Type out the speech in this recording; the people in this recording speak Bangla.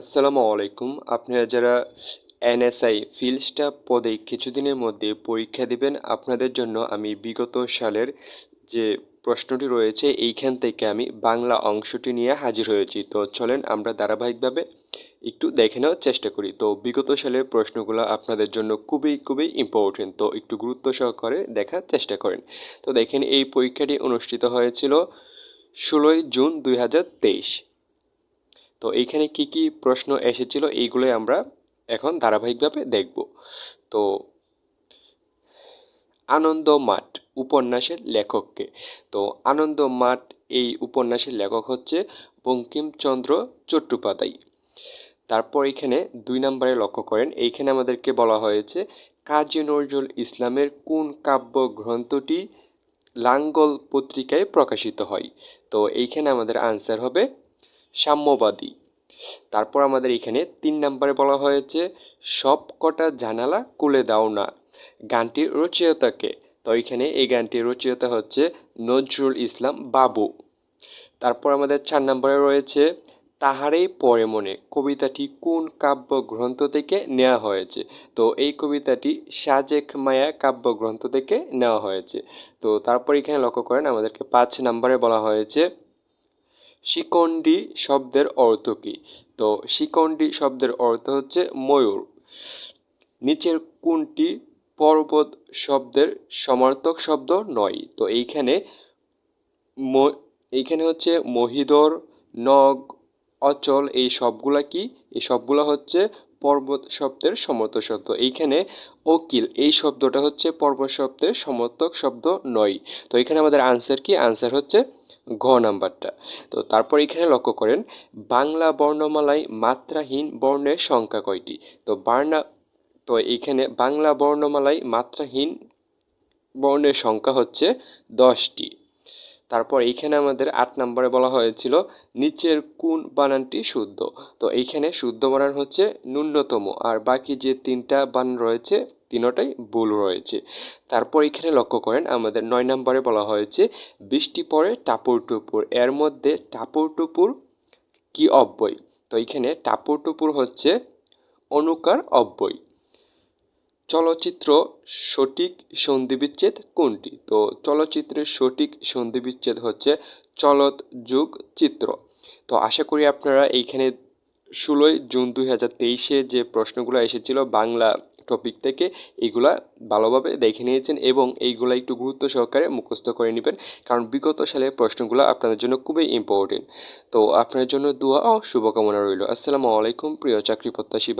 আসসালামু আলাইকুম। আপনারা যারা এনএসআই ফিল্ড স্টাফ পদে কিছুদিনের মধ্যে পরীক্ষা দিবেন, আপনাদের জন্য আমি বিগত সালের যে প্রশ্নটি রয়েছে, এইখান থেকে আমি বাংলা অংশটি নিয়ে হাজির হয়েছি। তো চলেন আমরা ধারাবাহিকভাবে একটু দেখে নেওয়ার চেষ্টা করি। তো বিগত সালের প্রশ্নগুলো আপনাদের জন্য খুবই খুবই ইম্পর্টেন্ট তো একটু গুরুত্ব সহকারে দেখার চেষ্টা করেন। তো দেখেন, এই পরীক্ষাটি অনুষ্ঠিত হয়েছিল ষোলোই জুন দুই হাজার তেইশ। তো এইখানে কি কি প্রশ্ন এসেছিল এইগুলোই আমরা এখন ধারাবাহিকভাবে দেখব। তো আনন্দ মাঠ উপন্যাসের লেখককে। তো আনন্দ মাঠ এই উপন্যাসের লেখক হচ্ছে বঙ্কিমচন্দ্র চট্টোপাধ্যায়। তারপর এখানে দুই নম্বরে লক্ষ্য করেন, এইখানে আমাদেরকে বলা হয়েছে, কাজী নজরুল ইসলামের কোন কাব্য গ্রন্থটি লাঙ্গল পত্রিকায় প্রকাশিত হয়? তো এইখানে আমাদের আনসার হবে সাম্যবাদী। তারপর আমাদের এখানে তিন নম্বরে বলা হয়েছে, সব কটা জানালা খুলে দাও না গানটির রচয়িতাকে। তো এখানে এই গানটির রচয়িতা হচ্ছে নজরুল ইসলাম বাবু। তারপর আমাদের চার নম্বরে রয়েছে, তাহারেই পরে মনে কবিতাটি কোন কাব্য গ্রন্থ থেকে নেওয়া হয়েছে? তো এই কবিতাটি সাজেক মায়া কাব্য গ্রন্থ থেকে নেওয়া হয়েছে। তো তারপর এখানে লক্ষ্য করেন, আমাদেরকে পাঁচ নম্বরে বলা হয়েছে শিকন্ডি শব্দের অর্থ কী? তো শিকন্ডি শব্দের অর্থ হচ্ছে ময়ূর। নিচের কোনটি পর্বত শব্দের সমার্থক শব্দ নয়। তো এইখানে এইখানে হচ্ছে মহিদর, নগ, অচল এই সবগুলা কি? এই সবগুলা হচ্ছে পর্বত শব্দের সমর্থক শব্দ। এইখানে অকিল এই শব্দটা হচ্ছে পর্বত শব্দের সমর্থক শব্দ নয়। তো এখানে আমাদের আনসার কি? আনসার হচ্ছে ঘ নাম্বারটা। তো তারপর এখানে লক্ষ্য করেন, বাংলা বর্ণমালায় মাত্রাহীন বর্ণের সংখ্যা কয়টি? তো বার্না, তো এইখানে বাংলা বর্ণমালায় মাত্রাহীন বর্ণের সংখ্যা হচ্ছে দশটি। তারপর এইখানে আমাদের আট নম্বরে বলা হয়েছিল, নিচের কোন বানানটি শুদ্ধ? তো এইখানে শুদ্ধ বানান হচ্ছে ন্যূনতম, আর বাকি যে তিনটা বানান রয়েছে, তিনোটাই ভুল রয়েছে। তারপর এখানে লক্ষ্য করেন, আমাদের নয় নম্বরে বলা হয়েছে, বৃষ্টি পরে টাপুর টুপুর, এর মধ্যে টাপুর টুপুর কি অব্যয়? তো এখানে টাপুর টুপুর হচ্ছে অনুকার অব্যয়। চলচ্চিত্র সঠিক সন্ধিবিচ্ছেদ কোনটি? তো চলচ্চিত্রের সঠিক সন্ধিবিচ্ছেদ হচ্ছে চলত যুগ চিত্র। তো আশা করি আপনারা এইখানে ষোলোই জুন দুই হাজার তেইশে যে প্রশ্নগুলো এসেছিল বাংলা টপিক থেকে এইগুলা ভালোভাবে দেখে নিয়েছেন এবং এইগুলা একটু গুরুত্ব সহকারে মুখস্থ করে নেবেন, কারণ বিগত সালের প্রশ্নগুলো আপনাদের জন্য খুবই ইম্পর্টেন্ট তো আপনার জন্য দোয়া ও শুভকামনা রইল। আসসালামু আলাইকুম, প্রিয় চাকরি প্রত্যাশী